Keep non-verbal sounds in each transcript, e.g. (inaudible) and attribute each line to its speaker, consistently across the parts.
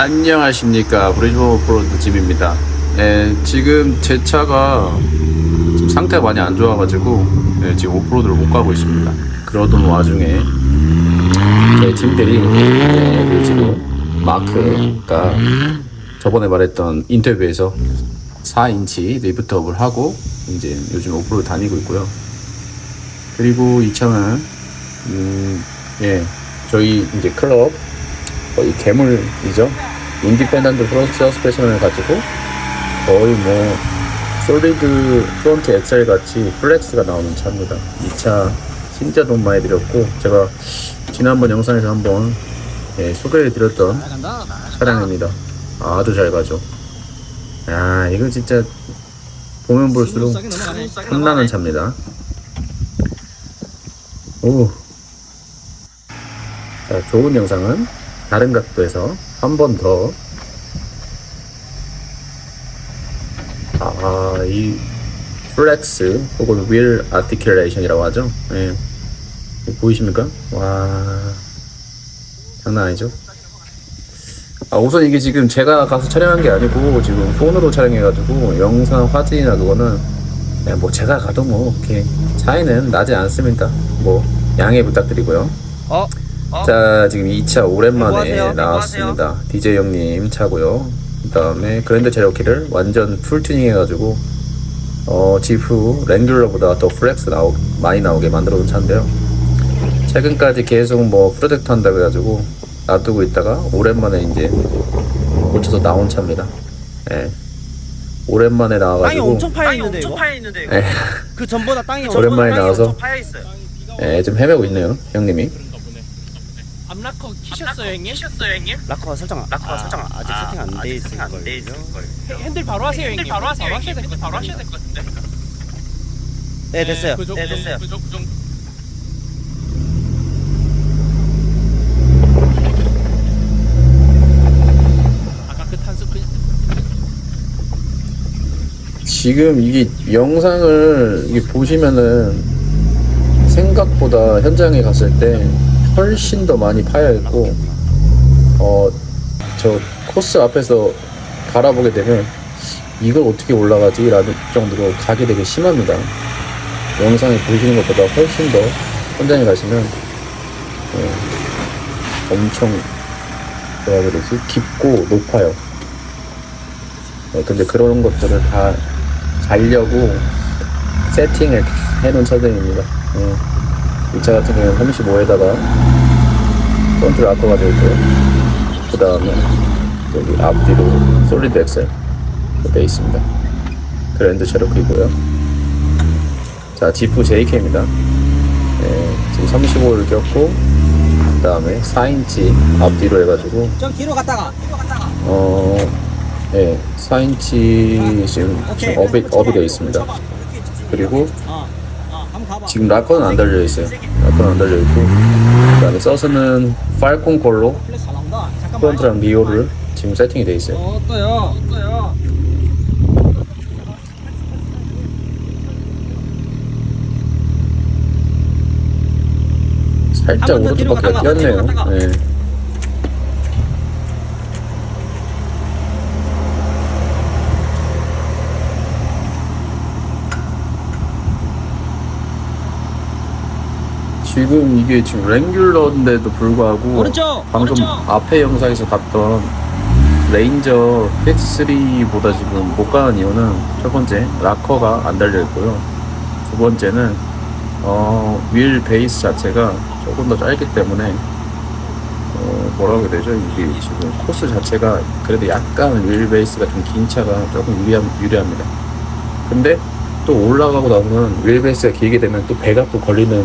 Speaker 1: 안녕하십니까 브리즈번 오프로드 집입니다. 예, 지금 제 차가 지금 상태가 많이 안 좋아가지고 예, 지금 오프로드를 못 가고 있습니다. 그러던 와중에 제 팀들이 예, 그 지금 마크가 저번에 말했던 인터뷰에서 4인치 리프트업을 하고 이제 요즘 오프로드 다니고 있고요. 그리고 이 차는 음, 예, 저희 이제 클럽 거의 괴물이죠. 인디펜던트 프론트 서스펜션을 가지고 거의 뭐 솔리드 프론트 엑셀 같이 플렉스가 나오는 차입니다. 이 차 진짜 돈 많이 들였고 제가 지난번 영상에서 한번 예, 소개해드렸던 차량입니다. 아주 잘 가죠. 야 이거 진짜 보면 볼수록 탐나는 차입니다. 오. 자, 좋은 영상은 다른 각도에서 한 번 더. 아, 이 플렉스 혹은 윌 아티큘레이션이라고 하죠. 예. 보이십니까? 와, 장난 아니죠? 아, 우선 이게 지금 제가 가서 촬영한 게 아니고 지금 폰으로 촬영해가지고 영상 화질이나 그거는 그냥 뭐 제가 가도 뭐 이렇게 차이는 나지 않습니다. 뭐 양해 부탁드리고요.
Speaker 2: 어?
Speaker 1: 자 지금 2차 오랜만에
Speaker 2: 안녕하세요.
Speaker 1: 나왔습니다. DJ 형님 차고요. 그 다음에 그랜드 제로키를 완전 풀 튜닝 해가지고 어 지프 랭귤러보다 더 플렉스 나오 많이 나오게 만들어 놓은 차인데요. 최근까지 계속 뭐 프로젝트 한다 그래가지고 놔두고 있다가 오랜만에 이제 고쳐서 나온 차입니다. 예. 오랜만에
Speaker 2: 땅이
Speaker 1: 나와가지고
Speaker 2: 엄청 파여 있는데
Speaker 3: 엄청
Speaker 2: 이거?
Speaker 3: 파여 있는데 이거.
Speaker 1: 예,
Speaker 2: 그 전보다 땅이 (laughs)
Speaker 1: 오랜만에
Speaker 3: 땅이
Speaker 1: 나와서.
Speaker 3: 엄청 파여 있어요.
Speaker 1: 예, 좀 헤매고 있네요, 형님이.
Speaker 4: 암라커 키셨어요 형님?
Speaker 3: 키셨어요 형님?
Speaker 2: 라커가 설정
Speaker 3: 라커가 설정
Speaker 2: 아직
Speaker 3: 아,
Speaker 2: 세팅 안돼 있을
Speaker 3: 세팅 안 돼 있을
Speaker 2: 걸요.
Speaker 3: 거예요.
Speaker 4: 핸들 바로 하세요 형님
Speaker 3: 바로 하세요.
Speaker 4: 바로 하셔야 될
Speaker 3: 형님.
Speaker 4: 것
Speaker 3: 바로 하셔야 될 것 같은데.
Speaker 2: 네 됐어요.
Speaker 4: 그 정-
Speaker 3: 네,
Speaker 4: 그 정-
Speaker 3: 됐어요.
Speaker 4: 그 정- 그 정- 아까 그 탄소 그
Speaker 1: 지금 이게 영상을 이게 보시면은 생각보다 현장에 갔을 때 훨씬 더 많이 파여 있고 어 저 코스 앞에서 바라보게 되면 이걸 어떻게 올라가지? 라는 정도로 각이 되게 심합니다. 영상에 보시는 것보다 훨씬 더 현장에 가시면 어, 엄청 뭐라 그러지? 깊고 높아요. 네, 근데 그런 것들을 다 가려고 세팅을 해놓은 차들입니다. 예. 이차 같은 경우는 35에다가 프론트 락커가 되어있고요. 그 다음에 여기 앞뒤로 솔리드 엑셀 되어 있습니다. 그랜드 체로키고요. 자, 지프 JK입니다. 예, 지금 35를 꼈고 그 다음에 4인치 앞뒤로 해가지고
Speaker 2: 좀 뒤로 갔다가
Speaker 1: 어, 예, 4인치 지금, 업이, 업이 되어 있습니다. 그리고. 지금 락커는 안 달려 있어요. 락커는 안 달려 있고 그다음에 서스는 팔콘.
Speaker 2: 잠깐만.
Speaker 1: 프론트랑 리오를 지금 세팅이 돼 있어요.
Speaker 2: 어 떠요. 떠요.
Speaker 1: 살짝 오른쪽밖에 뛰었네요. 네. 지금 이게 지금 랭귤러인데도 불구하고
Speaker 2: 오른쪽.
Speaker 1: 방금
Speaker 2: 오른쪽.
Speaker 1: 앞에 영상에서 봤던 레인저 X3보다 지금 못 가는 이유는 첫 번째 락커가 안 달려 있고요. 두 번째는 어, 윌 베이스 자체가 조금 더 짧기 때문에 어, 뭐라고 해야 되죠? 이게 지금 코스 자체가 그래도 약간 윌 베이스가 좀 긴 차가 조금 유리함, 유리합니다. 근데 또 올라가고 나서는 윌 베이스가 길게 되면 또 배가 또 걸리는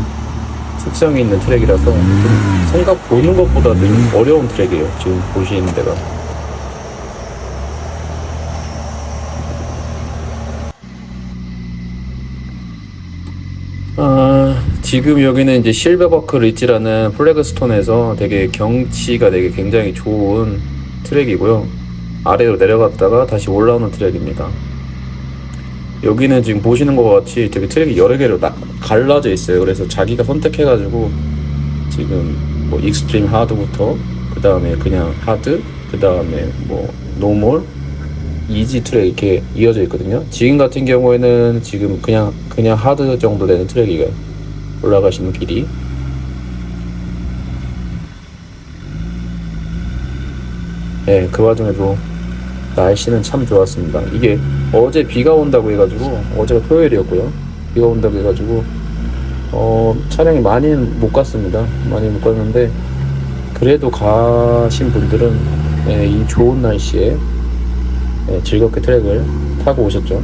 Speaker 1: 특성이 있는 트랙이라서 좀 생각 보는 것보다 좀 어려운 트랙이에요. 지금 보시는 데가. 아, 지금 여기는 이제 실버버크 리지라는 플래그스톤에서 되게 경치가 되게 굉장히 좋은 트랙이고요. 아래로 내려갔다가 다시 올라오는 트랙입니다. 여기는 지금 보시는 것 같이 되게 트랙이 여러 개로 나, 갈라져 있어요. 그래서 자기가 선택해가지고 지금 뭐 익스트림 하드부터 그 다음에 그냥 하드, 그그 다음에 뭐 노멀, 이지 트랙 이렇게 이어져 있거든요. 지금 같은 경우에는 지금 그냥 그냥 하드 정도 되는 트랙이에요. 올라가시는 길이. 네, 그 와중에도 날씨는 참 좋았습니다. 이게 어제 비가 온다고 해가지고 어제가 토요일이었고요. 비가 온다고 해가지고 어, 차량이 많이는 못 갔습니다. 많이 못 갔는데 그래도 가신 분들은 예, 이 좋은 날씨에 예, 즐겁게 트랙을 타고 오셨죠.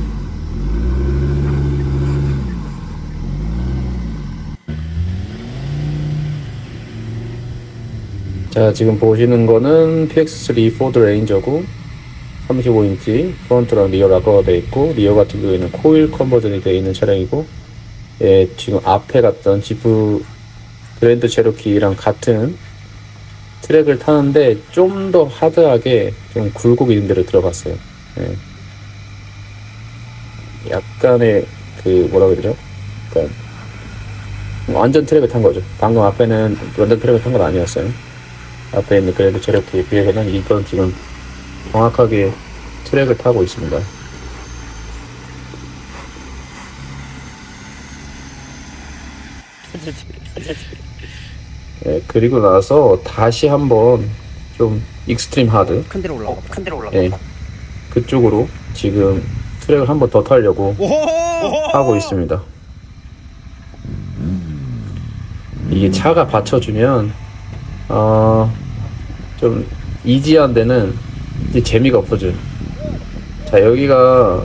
Speaker 1: 자, 지금 보시는 거는 PX3 포드 레인저고 35인치 프론트랑 리어 락커가 되어 있고 리어 같은 경우에는 코일 컨버전이 되어 있는 차량이고 예, 지금 앞에 갔던 지프 그랜드 체로키랑 같은 트랙을 타는데 좀 더 하드하게 좀 굴곡 있는 데로 들어갔어요. 예. 약간의 그 뭐라 그러죠? 그러니까 완전 트랙을 탄 거죠. 방금 앞에는 완전 트랙을 탄 건 아니었어요. 앞에 있는 그랜드 체로키에 비해서는 이건 지금 정확하게 트랙을 타고 있습니다. 예, 그리고 나서 다시 한번 좀 익스트림 하드
Speaker 2: 큰 데로 올라가. 큰 데로 올라가.
Speaker 1: 예, 그쪽으로 지금 트랙을 한번 더 타려고 하고 있습니다. 이게 차가 받쳐주면 어, 좀 이지한 데는 이제 재미가 없어져요. 자 여기가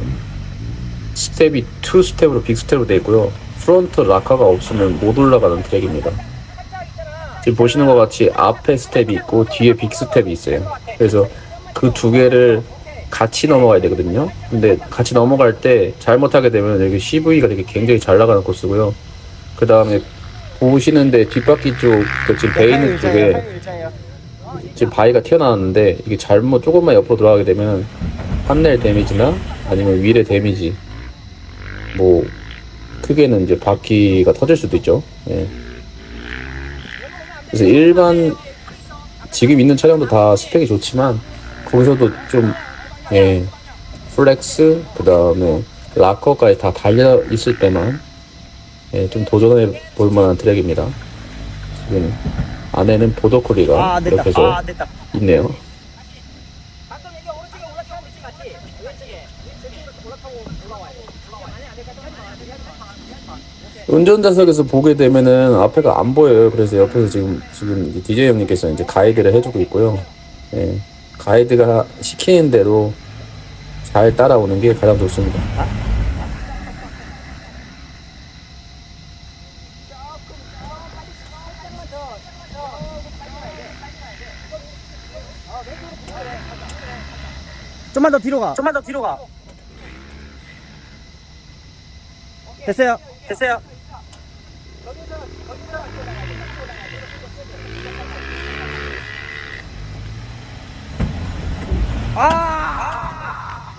Speaker 1: 스텝이 투 스텝으로 빅 스텝으로 되어 있고요. 프론트 락커가 없으면 못 올라가는 트랙입니다. 지금 보시는 것 같이 앞에 스텝이 있고 뒤에 빅 스텝이 있어요. 그래서 그 두 개를 같이 넘어가야 되거든요. 근데 같이 넘어갈 때 잘못하게 되면 여기 CV가 되게 굉장히 잘 나가는 코스고요. 그 다음에 보시는데 뒷바퀴 쪽, 그 지금 배 있는 쪽에 지금 바위가 튀어나왔는데 이게 잘못 조금만 옆으로 들어가게 되면 판넬 데미지나 아니면 휠의 데미지 뭐 크게는 이제 바퀴가 터질 수도 있죠. 예. 그래서 일반 지금 있는 차량도 다 스펙이 좋지만 거기서도 좀 예, 플렉스 그 다음에 락커까지 다 달려 있을 때만 예, 좀 도전해 볼 만한 트랙입니다. 지금 안에는 보더코리가
Speaker 2: 아, 됐다.
Speaker 1: 옆에서
Speaker 2: 아.
Speaker 1: 있네요. 운전자석에서 보게 되면은 앞에가 안 보여요. 그래서 옆에서 지금 지금 DJ 형님께서 이제 가이드를 해주고 있고요. 예, 가이드가 시키는 대로 잘 따라오는 게 가장 좋습니다.
Speaker 2: 좀만 더 뒤로 가. 좀만 더 뒤로 가. 됐어요. 됐어요.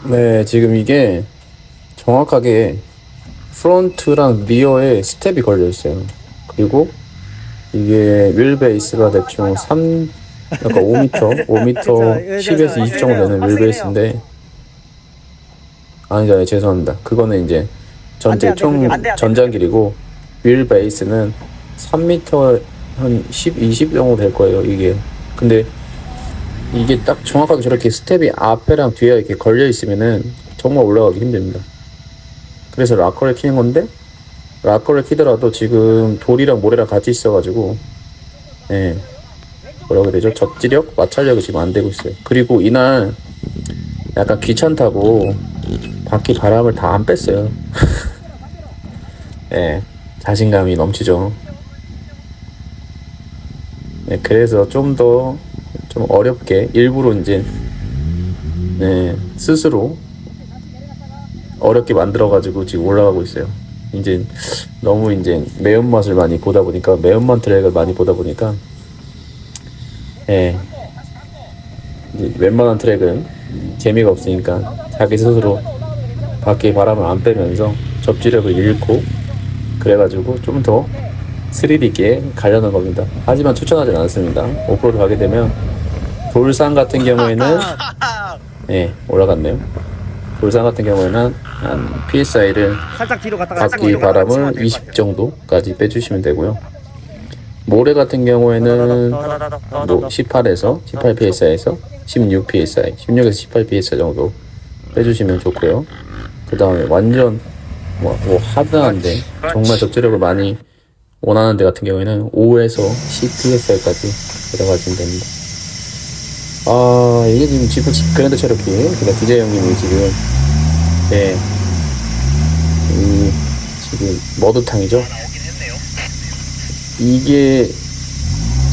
Speaker 1: 네, 지금 이게 정확하게 프론트랑 리어에 스텝이 걸려 있어요. 그리고 이게 휠 베이스가 대충 3, 약간 5m, 5m 10에서 20 정도 되는 휠 베이스인데 아니잖아요. 죄송합니다. 그거는 이제
Speaker 2: 안 돼,
Speaker 1: 전체
Speaker 2: 안 돼,
Speaker 1: 총
Speaker 2: 그게 안 돼, 안 돼.
Speaker 1: 전장길이고 휠 베이스는 3m 한 10, 20 정도 될 거예요. 이게. 근데 이게 딱 정확하게 저렇게 스텝이 앞에랑 뒤에 이렇게 걸려 있으면은 정말 올라가기 힘듭니다. 그래서 락커를 키는 건데 락커를 키더라도 지금 돌이랑 모래랑 같이 있어가지고 예 뭐라고 해야 되죠? 접지력, 마찰력이 지금 안 되고 있어요. 그리고 이날 약간 귀찮다고 바퀴 바람을 다 안 뺐어요. (laughs) 예 자신감이 넘치죠. 네, 그래서 좀더좀 어렵게 일부러 이제 네, 스스로 어렵게 만들어가지고 지금 올라가고 있어요. 이제 너무 이제 매운맛을 많이 보다 보니까 매운맛 트랙을 많이 보다 보니까 예 웬만한 트랙은 재미가 없으니까 자기 스스로 밖에 바람을 안 빼면서 접지력을 잃고 그래가지고 좀 더 스릴 있게 가려는 겁니다. 하지만 추천하진 않습니다. 오프로드 가게 되면 돌산 같은 경우에는 (laughs) 예 올라갔네요. 돌산 같은 경우에는 한 PSI를
Speaker 2: 살짝 뒤로 갔다가
Speaker 1: 바퀴 바람을 20 정도까지 빼주시면 되고요. 모래 같은 경우에는 뭐 18에서 18 psi에서 16 psi, 16에서 18 psi 정도 빼주시면 좋고요. 그 다음에 완전 뭐, 뭐 하드한데 정말 접지력을 많이 원하는 데 같은 경우에는 5에서 10 psi까지 들어가시면 됩니다. 아 이게 지금 지프 그랜드 체로키 그러니까 DJ 형님이 지금 예, 이 지금 머드탕이죠. 이게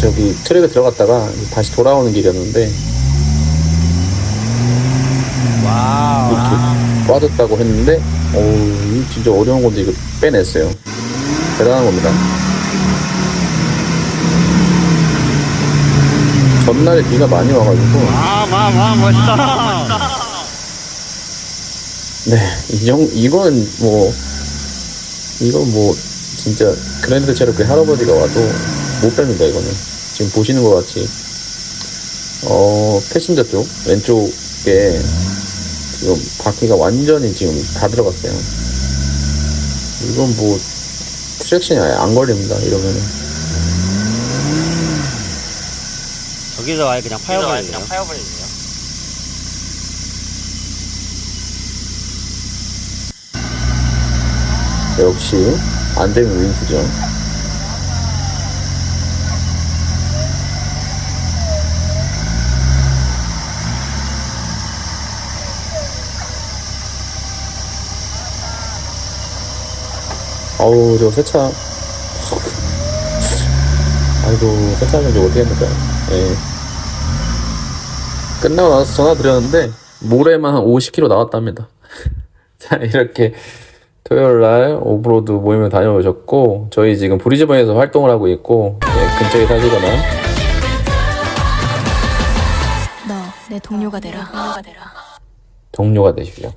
Speaker 1: 저기 트랙에 들어갔다가 다시 돌아오는 길이었는데 이렇게 빠졌다고 했는데 어우 이거 진짜 어려운 건데 이거 빼냈어요. 대단한 겁니다. 전날에 비가 많이 와가지고.
Speaker 2: 와와와 멋있다.
Speaker 1: 네, 이 정, 이건 뭐, 이건 뭐, 진짜 그랜드 체로키 할아버지가 와도 못 뺍니다, 이거는. 지금 보시는 것 같이, 어, 패신저 쪽, 왼쪽에 지금 바퀴가 완전히 지금 다 들어갔어요. 이건 뭐, 트랙션이 아예 안 걸립니다, 이러면은.
Speaker 2: 저기서 아예 그냥 파여버리네요
Speaker 1: 역시, 안 되면 윈프죠. 어우, 저 세차. 아이고, 세차하면 저 어떻게 합니까? 예. 끝나고 나서 전화 드렸는데, 모레만 한 50km 나왔답니다. (laughs) 자, 이렇게 토요일 날 오브로드 모임을 다녀오셨고, 저희 지금 브리즈번에서 활동을 하고 있고, 예, 근처에 사시거나,
Speaker 3: 너 내 동료가 되라.
Speaker 1: 동료가 되십시오.